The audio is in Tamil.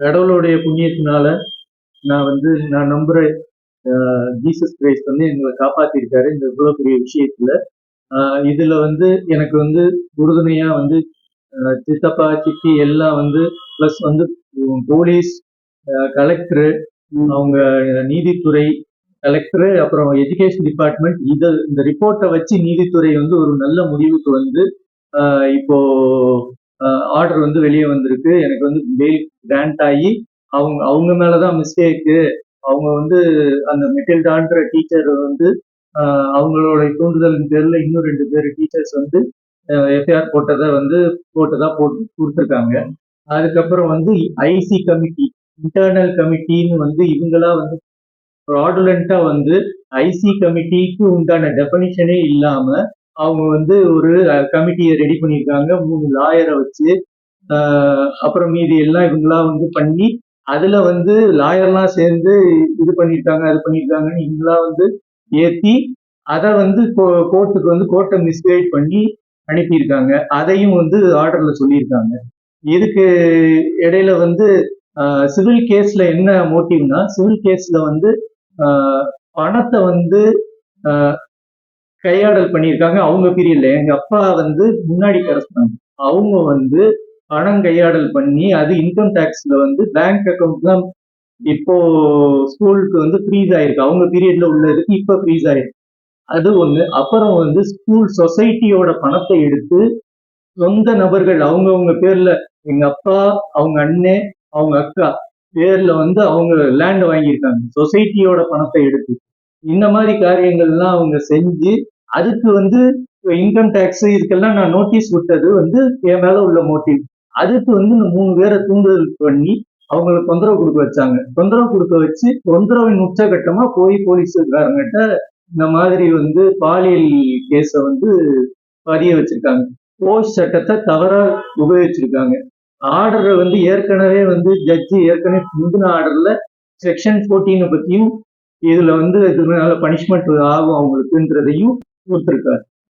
கடவுளுடைய புண்ணியத்தினால நான் வந்து நான் நம்புறேன் ஆஹ் ஜீசஸ் கிரைஸ்ட் வந்து எங்களை காப்பாத்திருக்காரு இந்த இவ்வளவு பெரிய விஷயத்துல. இதுல வந்து எனக்கு வந்து உறுதுணையா வந்து சித்தப்பா சித்தி எல்லாம் வந்து ப்ளஸ் வந்து போலீஸ் கலெக்டர் அவங்க நீதித்துறை கலெக்டர் அப்புறம் எஜுகேஷன் டிபார்ட்மெண்ட் இத இந்த ரிப்போர்ட்டை வச்சு நீதித்துறை வந்து ஒரு நல்ல முடிவுக்கு வந்து இப்போ ஆர்டர் வந்து வெளியே வந்திருக்கு. எனக்கு வந்து பெயில் கிராண்ட் ஆகி அவங்க அவங்க மேலதான் மிஸ்டேக்கு அவங்க வந்து அந்த மெட்டில்டான்ற டீச்சர் வந்து அவங்களோட தூண்டுதலின் பேர்ல இன்னும் ரெண்டு பேர் டீச்சர்ஸ் வந்து எஃப்ஐஆர் போட்டதை வந்து போட்டதா போட்டு கொடுத்துருக்காங்க. அதுக்கப்புறம் வந்து ஐசி கமிட்டி இன்டர்னல் கமிட்டின்னு வந்து இவங்களா வந்து ஃப்ராடுலண்டா வந்து ஐசி கமிட்டிக்கு உண்டான டெபனிஷனே இல்லாம அவங்க வந்து ஒரு கமிட்டியை ரெடி பண்ணியிருக்காங்க. மூணு லாயரை வச்சு அப்புறம் மீதி எல்லாம் இவங்களா வந்து பண்ணி அதுல வந்து லாயர்லாம் சேர்ந்து இது பண்ணியிருக்காங்க அது பண்ணியிருக்காங்கன்னு இவங்களா வந்து ஏத்தி அதை வந்து கோர்ட்டுக்கு வந்து கோர்ட்டை மிஸ்கைட் பண்ணி அனுப்பியிருக்காங்க. அதையும் வந்து ஆர்டர்ல சொல்லியிருக்காங்க. இதுக்கு இடையில வந்து சிவில் கேஸ்ல என்ன மோட்டிவ்னா சிவில் கேஸ்ல வந்து பணத்தை வந்து கையாடல் பண்ணியிருக்காங்க. அவங்க பீரியட்ல எங்க அப்பா வந்து முன்னாடி கரஸ்பாண்ட் அவங்க வந்து பணம் கையாடல் பண்ணி அது இன்கம் டேக்ஸ்ல வந்து பேங்க் அக்கௌண்ட் தான் இப்போ ஸ்கூலுக்கு வந்து ஃப்ரீஸ் ஆயிருக்கு. அவங்க பீரியட்ல உள்ளதுக்கு இப்போ ஃப்ரீஸ் ஆயிருக்கு. அது ஒண்ணு. அப்புறம் வந்து ஸ்கூல் சொசைட்டியோட பணத்தை எடுத்து சொந்த நபர்கள் அவங்கவுங்க பேர்ல எங்க அப்பா அவங்க அண்ணே அவங்க அக்கா பேர்ல வந்து அவங்க லேண்ட் வாங்கியிருக்காங்க. சொசைட்டியோட பணத்தை எடுத்து. இந்த மாதிரி காரியங்கள்லாம் அவங்க செஞ்சு அதுக்கு வந்து இன்கம் டேக்ஸ் இதுக்கெல்லாம் நான் நோட்டீஸ் விட்டது வந்து என் மேல உள்ள மோட்டிவ் அதுக்கு வந்து இந்த மூணு பேரை தூண்டுதல் பண்ணி அவங்களுக்கு தொந்தரவு கொடுக்க வச்சாங்க. தொந்தரவு கொடுக்க வச்சு தொந்தரவின் உச்சகட்டமா போய் போலீஸுக்காரங்கிட்ட இந்த மாதிரி வந்து பாலியல் கேஸ வந்து பதிய வச்சிருக்காங்க. போஸ்ட் சட்டத்தை தவறா உபயோகிச்சிருக்காங்க. ஆர்டரை வந்து ஏற்கனவே வந்து ஜட்ஜி ஏற்கனவே முந்தின ஆர்டர்ல செக்ஷன் ஃபோர்டீனை பத்தியும் இதுல வந்து இதனால பனிஷ்மெண்ட் ஆகும் அவங்களுக்குன்றதையும் கொடுத்துருக்காரு.